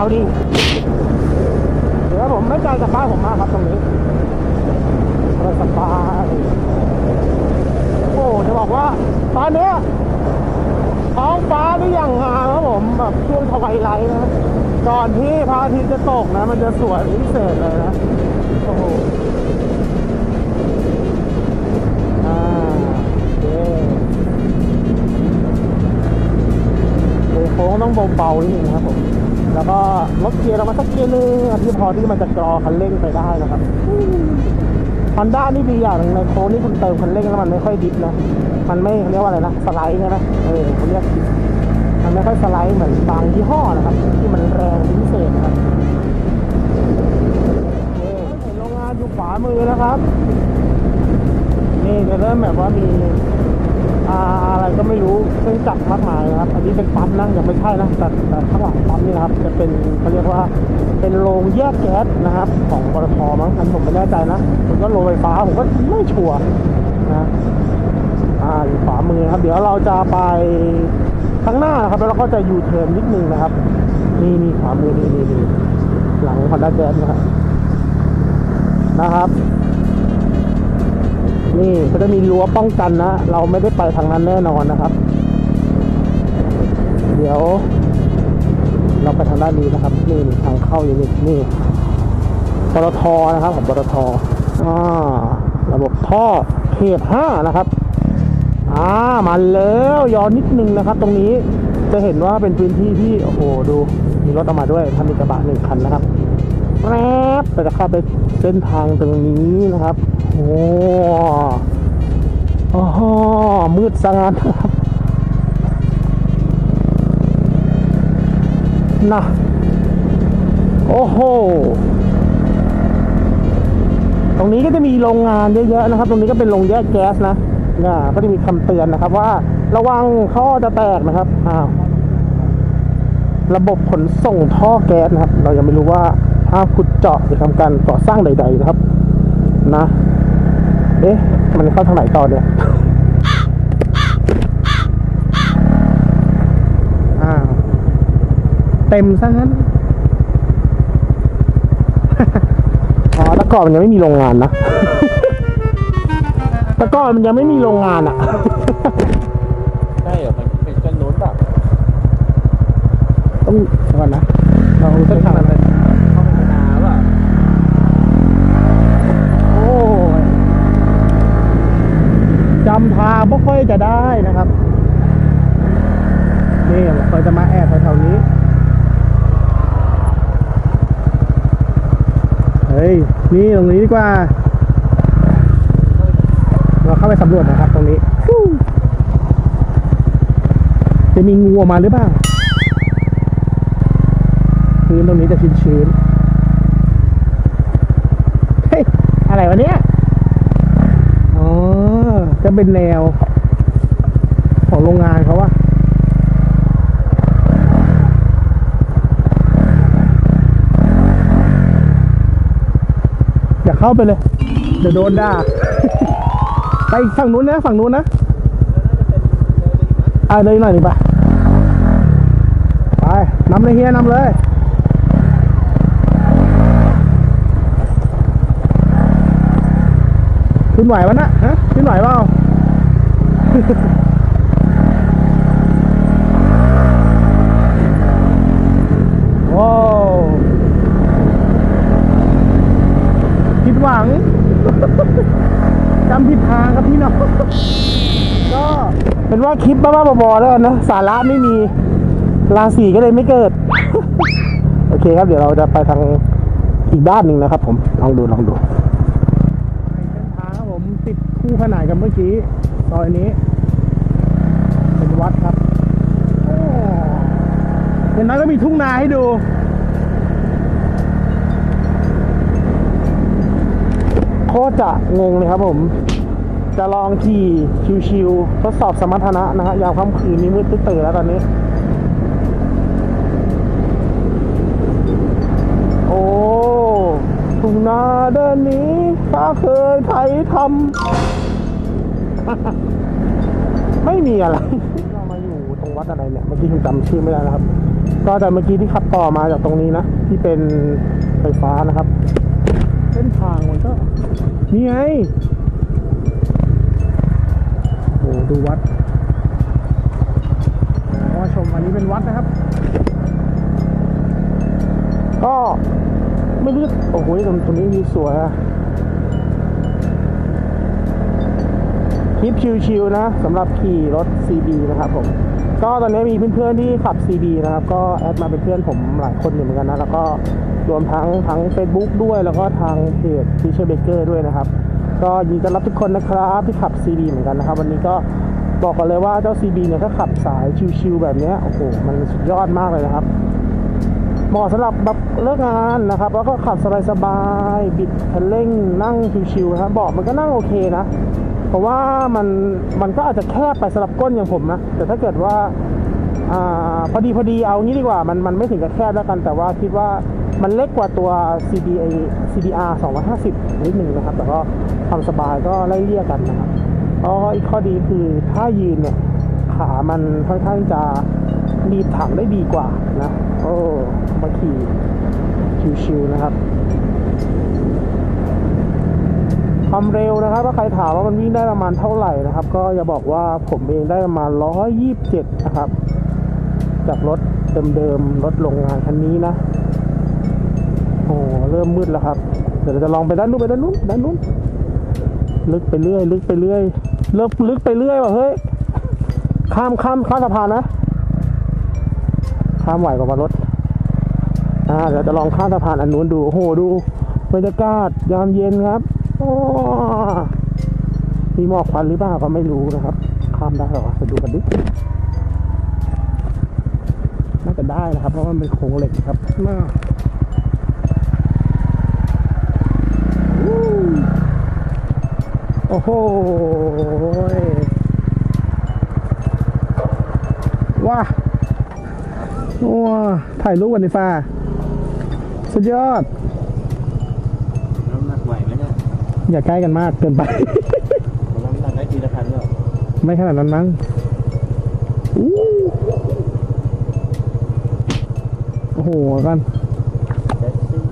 าวดีเดี๋ยวผมไม่ไกลจากบ้าผมมากครับตรงนี้สบายโอ้จะบอกว่าตอนเนี้ท้องฟ้านี่อย่างงามครับผมแบบช่วงทวายไลท์นะก่อนที่พระอาทิตย์จะตกนะ มันจะสวยพิเศษเลยนะโอ้โหโอ้โค้งต้องเบาๆนิดนึงครับผม แล้วก็ลดเกียร์ลงมาสักเกียร์หนึงที่พอที่มันจะกรอคันเร่งไปได้นะครับฮอนด้านี่ดีอย่างในโค้งนี่คุณเติมคันเร่งแล้วมันไม่ค่อยดิฟนะ มันไม่เขาเรียกว่าอะไรนะสไลด์ใช่ไหมเออเขาเรียกมันไม่ค่อยสไลด์เหมือนบางยี่ห้อนะครับ ที่มันแรงพิเศษครับโอเคเห็นโรงงานอยู่ขวามือนะครับ นี่จะเริ่มแบบว่ามี อะไรก็ไม่รู้เครื่องจักรมากมายนะครับ อันนี้เป็นปั๊มนะยังไม่ใช่นะแต่แต่ข้างหลังปั๊มนี่นะครับ จะเป็นเขาเรียกว่าเป็นโรงแยกแก๊สนะครับ ของปตทมั้งอันนผมไม่แน่ใจนะผมก็โรงไฟฟ้าผมก็ไม่ชัวร์นะอ่าอยู่ขวามือครับเดี๋ยวเราจะไปข้างหน้านะครับแล้วเราก็จะยูเทิร์นนิดนึงนะครับ นี่นี่ขวามือนี่นี่นี่หลังคอนด้าแจ๊สนะครับนะครับ นี่ก็จะมีรั้วป้องกันนะ เราไม่ได้ไปทางนั้นแน่นอนนะครับ เดี๋ยว เราไปทางด้านนี้นะครับ นี่ทางเข้าอยู่นี่นี่ปตทนะครับของปตทอ่าระบบท่อเขตห้านะครับอ่ามาแล้วย้อนนิดนึงนะครับ ตรงนี้จะเห็นว่าเป็นพื้นที่ที่โอ้โหดู มีรถออกมาด้วยถ้ามีกระบะหนึ่งคันนะครับแป๊บเราจะเข้าไปเส้นทางตรงนี้นะครับ โอ้โอ้โหมืดสงัดนะครับนะโอ้โห ตรงนี้ก็จะมีโรงงานเยอะๆนะครับ ตรงนี้ก็เป็นโรงแยกแก๊สนะน่ะก็จะมีคำเตือนนะครับว่า ระวังท่อจะแตกนะครับ อ้าว ระบบขนส่งท่อแก๊สนะครับ เรายังไม่รู้ว่าห้ามขุดเจาะหรือทำการก่อสร้างใด ๆ นะครับ นะ เอ๊ะ มันเข้าทางไหนต่อเนี่ยอ้าวเต็มซะงั้น อ๋อแต่ก่อนมันยังไม่มีโรงงานนะแต่ก่อนมันยังไม่มีโรงงานอะ ใช่เหรอ มันเป็นเส้นนู้นแบบต้องเดี๋ยวก่อนนะ เราเส้นทางอะไร เข้าไปนาป่ะ โอ้ยจำทางไม่ค่อยจะได้นะครับ นี่ผมเคยจะมาแอบแถวๆนี้ เฮ้ย นี่ตรงนี้ดีกว่า เราเข้าไปสำรวจนะครับตรงนี้ จะมีงูออกมาหรือเปล่าพื้นตรงนี้จะชื้นๆเฮ้ย อะไรวะเนี่ย อ๋อ จะเป็นแนว ของโรงงานเขาว่าอย่าเข้าไปเลยเดี๋ยวโดนด่า ไปฝั่งนู้นนะ ฝั่งนู้นนะ อ่าเลยหน่อยหนึ่งไปไปนำเลยเฮียนำเลยขึ้นไหววะนะฮะ ขึ้นไหวเปล่าว้าวผิดหวังจำผิดทางครับพี่น้องก็เป็นว่าคลิปบ้าๆบอๆแล้วกันนะสาระไม่มีราศีก็เลยไม่เกิด โอเคครับเดี๋ยวเราจะไปทางอีกด้านหนึ่งนะครับผมลองดูลองดู เส้นทางครับผมติด คู่ขนานกับเมื่อกี้ซอยนี้ เป็นวัดครับอ้เห็นไหมก็มีทุ่งนาให้ดูโคตรจะงงเลยครับผม จะลองขี่ชิวๆทดสอบสมรรถนะนะฮะยามค่ำคืนนี้มืดตื่นแล้วตอนนี้ โอ้ทุ่งนาเดินนี้ข้าเคยไถทำ ไม่มีอะไร เรามาอยู่ตรงวัดอะไรเนี่ย เมื่อกี้ผมจำชื่อไม่ได้นะครับก็ก็แต่เมื่อกี้ที่ขับต่อมาจากตรงนี้นะ ที่เป็นไฟฟ้านะครับ เส้นทางมันก็นี่ไงโอ้โหดูวัดมาชมอันนี้เป็นวัดนะครับ ก็ไม่รู้โอ้โหตรงตรงนี้มีสวยอะ คลิปชิลๆนะสำหรับขี่รถ CB นะครับผมก็ตอนนี้มีเพื่อนๆที่ขับ CB นะครับ ก็แอดมาเป็นเพื่อนผมหลายคนอยู่เหมือนกันนะ แล้วก็รวมทั้งทั้ง Facebook ด้วยแล้วก็ทางเพจ t ีเชอร์เบเกอร์ด้วยนะครับ ก็ยินดีต้อนรับทุกคนนะครับที่ขับ CB เหมือนกันนะครับ วันนี้ก็บอกกันเลยว่าเจ้า CB เนี่ยถ้าขับสายชิลๆแบบนี้โอ้โหมันสุดยอดมากเลยนะครับเหมาะสำหรับแบบเลิกงานนะครับ แล้วก็ขับสบายๆบิดคันเร่งนั่งชิวๆนะครับเบาะมันก็นั่งโอเคนะ เพราะว่ามันมันก็อาจจะแคบไปสำหรับก้นอย่างผมนะแต่ถ้าเกิดว่าอ่าพอดีพอดีเอางี้ดีกว่ามันมันไม่ถึงกับแคบแล้วกัน แต่ว่าคิดว่ามันเล็กกว่าตัว CD CDR 250 นิดหนึ่งนะครับ แต่ก็ความสบายก็ไล่เลี่ยกันนะครับก็อีกข้อดีคือถ้ายืนเนี่ย ขามันค่อนข้างจะรีดถังได้ดีกว่านะ โอ้มาขี่ชิวๆนะครับ ความเร็วนะครับถ้าใครถามว่ามันวิ่งได้ประมาณเท่าไหร่นะครับ ก็จะบอกว่าผมเองได้ประมาณ 127 นะครับ จากรถเดิมๆรถโรงงานคันนี้นะโอ้เริ่มมืดแล้วครับ เดี๋ยวเราจะลองไปด้านนู้นไปด้านนู้นด้านนู้นลึกไปเรื่อย ลึกไปเรื่อยเลิกลึกไปเรื่อยว่ะเฮ้ยข้ามข้ามข้ามสะพานนะ ข้ามไหวกว่ารถอ่าเดี๋ยวจะลองข้ามสะพานอันนู้นดูโอ้โหดูบรรยากาศยามเย็นครับ มีหมอกควันหรือเปล่าก็ไม่รู้นะครับ ข้ามได้หรอไปดูกันดิน่าจะได้นะครับ เพราะมันเป็นโครงเหล็กครับน่าวโอ้โห ว้าว้าถ่ายรูปกันในฟ้า สุดยอด น้ำหนักไหวไหมเนี่ย อย่าใกล้กันมากเกินไปน้ำหนักได้ทีละพันเนี่ยไม่ขนาดนั้นมั้งอู้โอ้โหกันได้ซิ่ง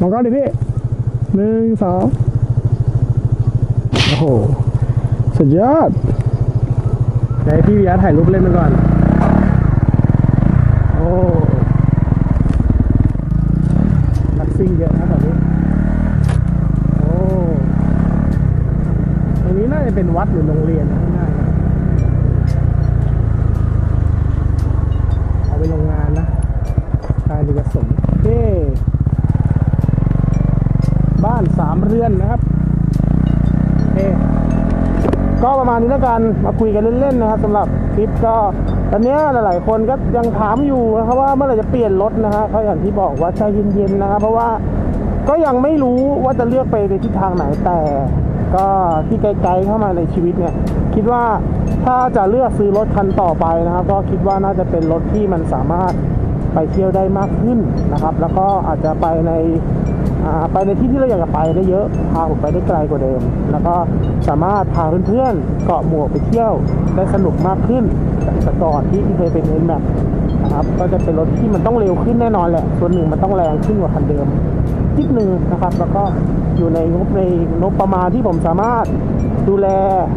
มองกล้องดิพี่หนึ่งสองโอ้โห สุดยอดเดี๋ยวให้พี่วิยาถ่ายรูปเล่นมันก่อน โอ้นักซิ่งเยอะนะตอนนี้ โอ้ตรงนี้น่าจะ เป็นวัดหรือโรงเรียนง่ายๆนะเอาไปโรงงานนะชายดีกระสมโอเคบ้านสามเรือนนะครับโอเคก็ประมาณนี้แล้วกันมาคุยกันเล่นๆนะครับสำหรับคลิปก็ตอนนี้หลายๆคนก็ยังถามอยู่นะครับว่าเมื่อไหร่จะเปลี่ยนรถนะฮะเขาอย่างที่บอกว่าใจเย็นๆนะครับเพราะว่าก็ยังไม่รู้ว่าจะเลือกไปในทิศทางไหนแต่ ก็ที่ไกลๆเข้ามาในชีวิตเนี่ย คิดว่าถ้าจะเลือกซื้อรถคันต่อไปนะครับ ก็คิดว่าน่าจะเป็นรถที่มันสามารถไปเที่ยวได้มากขึ้นนะครับ แล้วก็อาจจะไปในไปในที่ที่เราอยากจะไปได้เยอะ พาผมไปได้ไกลกว่าเดิม แล้วก็สามารถพาเพื่อนๆเกาะหมวกไปเที่ยวได้สนุกมากขึ้นจากแต่ก่อนที่เคยเป็นเอ็นแม็กนะครับ ก็จะเป็นรถที่มันต้องเร็วขึ้นแน่นอนแหละ ส่วนหนึ่งมันต้องแรงขึ้นกว่าคันเดิมนิดนึงนะครับ แล้วก็ อยู่ในงบในงบประมาณที่ผมสามารถดูแล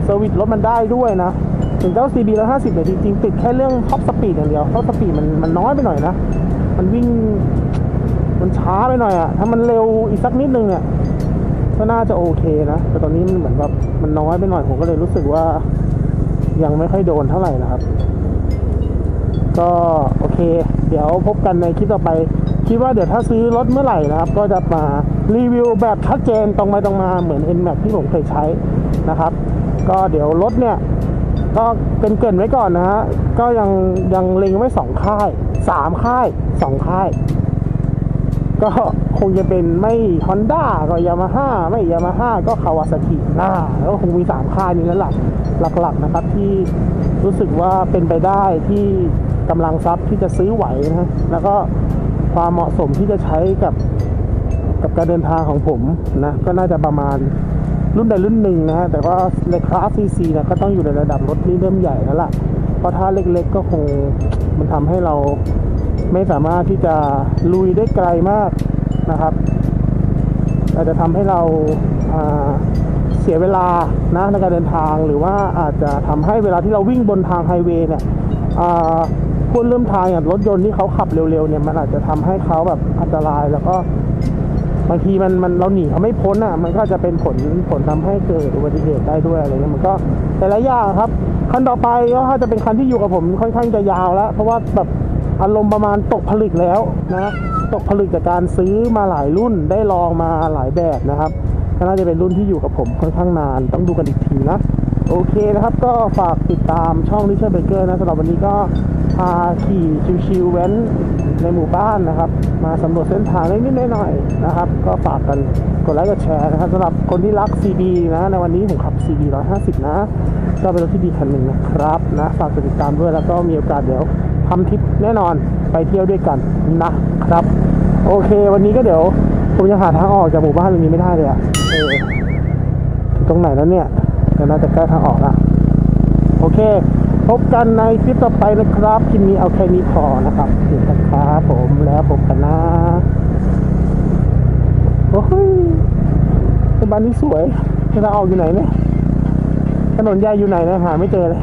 เซอร์วิสรถมันได้ด้วยนะถึงเจ้า CB 150เนี่ยจริงๆ ติดแค่เรื่องท็อปสปีดอย่างเดียวท็อปสปีดมันมันน้อยไปหน่อยนะ มันวิ่งมันช้าไปหน่อยอะถ้ามันเร็วอีกสักนิดนึงเนี่ยก็น่าจะโอเคนะ แต่ตอนนี้มันเหมือนแบบมันน้อยไปหน่อยผมก็เลยรู้สึกว่ายังไม่ค่อยโดนเท่าไหร่นะครับ ก็โอเค เดี๋ยวพบกันในคลิปต่อไป คิดว่าเดี๋ยวถ้าซื้อรถเมื่อไหร่นะครับ ก็จะมา รีวิวแบบชัดเจนตรงไปตรงมาเหมือน NMAX ที่ผมเคยใช้นะครับ ก็เดี๋ยวรถเนี่ย ก็เป็นเกินไว้ก่อนนะฮะ ก็ยังยังเล็งไว้สองค่ายสามค่ายสองค่าย ก็คงจะเป็นไม่ Honda ก็ยามาฮ่าไม่ยามาฮ่าก็คาวาซากิน่าแล้วคงมีสามค่ายนี้แล้วหลักหลักๆนะครับที่รู้สึกว่าเป็นไปได้ที่กำลังทรัพย์ที่จะซื้อไหวนะแล้วก็ความเหมาะสมที่จะใช้กับ กับการเดินทางของผมนะก็น่าจะประมาณรุ่นใดรุ่นหนึ่งนะฮะแต่ว่าในคลาส CC นะก็ต้องอยู่ในระดับรถนี่เริ่มใหญ่แล้วล่ะ เพราะถ้าเล็กๆก็คงมันทำให้เราไม่สามารถที่จะลุยได้ไกลมากนะครับอาจจะทำให้เราาเสียเวลานะในการเดินทางหรือว่าอาจจะทำให้เวลาที่เราวิ่งบนทางไฮเวย์เนี่ยอ่าพวกเริ่มทางอย่างรถยนต์ที่เขาขับเร็วๆเนี่ยมันอาจจะทำให้เขาแบบอันตรายแล้วก็ บางทีมันมันเราหนีเขาไม่พ้นอะ มันก็จะเป็นผลผลทำให้เกิดอุบัติเหตุได้ด้วยอะไรเงี้ยมันก็แต่ละอย่างครับคันต่อไปก็จะเป็นคันที่อยู่กับผมค่อนข้างจะยาวแล้ว เพราะว่าแบบอารมณ์ประมาณตกผลึกแล้วนะตกผลึกจากการซื้อมาหลายรุ่นได้ลองมาหลายแบบนะครับก็น่าจะเป็นรุ่นที่อยู่กับผมค่อนข้างนาน ต้องดูกันอีกทีนะโอเคนะครับ ก็ฝากติดตามช่องลิเชอร์เบเกอร์นะสำหรับวันนี้ก็พาขี่ชิวๆแว้น ในหมู่บ้านนะครับ มาสำรวจเส้นทางนิดๆหน่อยๆนะครับ ก็ฝากกันกดไลค์กดแชร์นะครับสำหรับคนที่รัก CB นะในวันนี้ผมขับ CB 150 นะก็เป็นรถที่ดีคันหนึ่งนะครับนะฝากติดตามด้วยแล้วก็มีโอกาสเดี๋ยวทำทริปแน่นอนไปเที่ยวด้วยกันนะครับ โอเค วันนี้ก็เดี๋ยวผมยังหาทางออกจากหมู่บ้านตรงนี้ไม่ได้เลยอะเออตรงไหนแล้วเนี่ยก็น่าจะใกล้ทางออกละโอเค พบกันในคลิปต่อไปนะครับคลิปนี้เอาแค่นี้พอนะครับถึงกันครับผมแล้วพบกันนะโอ้ยเป็นบ้านที่สวยทางออกอยู่ไหนเนี่ยถนนใหญ่อยู่ไหนนะหาไม่เจอเลย